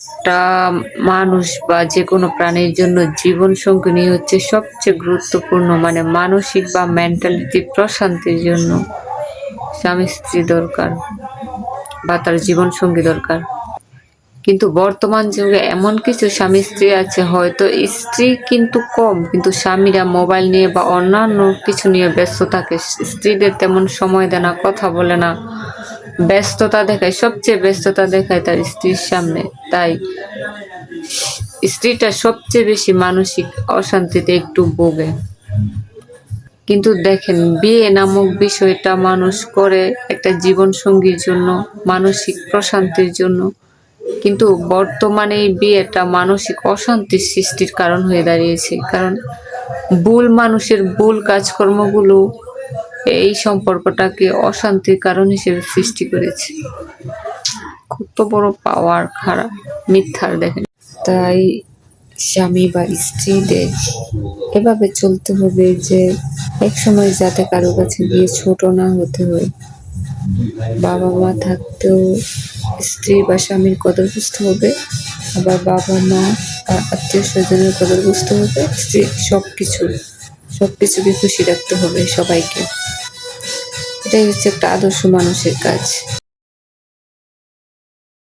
একটা মানুষ বা যে কোনো প্রাণীর জন্য জীবন সঙ্গিনী হচ্ছে সবচেয়ে গুরুত্বপূর্ণ মানে মানসিক বা মেন্টালিটি প্রশান্তির জন্য। স্বামী স্ত্রী দরকার বা তার জীবন সঙ্গী দরকার। কিন্তু বর্তমান যুগে এমন কিছু স্বামী স্ত্রী আছে, হয়তো স্ত্রী কিন্তু কম, কিন্তু স্বামীরা মোবাইল নিয়ে বা অন্যান্য কিছু নিয়ে ব্যস্ত থাকে। স্ত্রীদের তেমন সময় দেয় না কথা বলে না। ব্যস্ততা দেখায়, সবচেয়ে ব্যস্ততা দেখায় তার স্ত্রীর সামনে। তাই স্ত্রীটা সবচেয়ে বেশি মানসিক অশান্তিতে একটু ভোগে। কিন্তু দেখেন, বিয়ে নামক বিষয়টা মানুষ করে একটা জীবন সঙ্গীর জন্য, মানসিক প্রশান্তির জন্য। কিন্তু বর্তমানে এই বিয়েটা মানসিক অশান্তির সৃষ্টির কারণ হয়ে দাঁড়িয়েছে। কারণ ভুল মানুষের ভুল কাজকর্মগুলো এই সম্পর্কটাকে অশান্তির কারণ হিসেবে সৃষ্টি করেছে। কত বড় পাওয়ার খারাপ, মিথ্যার দেখেন। তাই স্বামী বা স্ত্রীদের এভাবে চলতে হবে যে এক সময় যাতে কারও কাছে গিয়ে ছোট না হতে হয়। বাবা মা থাকতেও স্ত্রী বা স্বামীর কদর বুঝতে হবে, আবার বাবা মা আত্মীয় স্বজনের কদর বুঝতে হবে। স্ত্রী সব কিছু সব কিছুকে খুশি রাখতে হবে সবাইকে। এটাই হচ্ছে একটা আদর্শ মানুষের কাজ।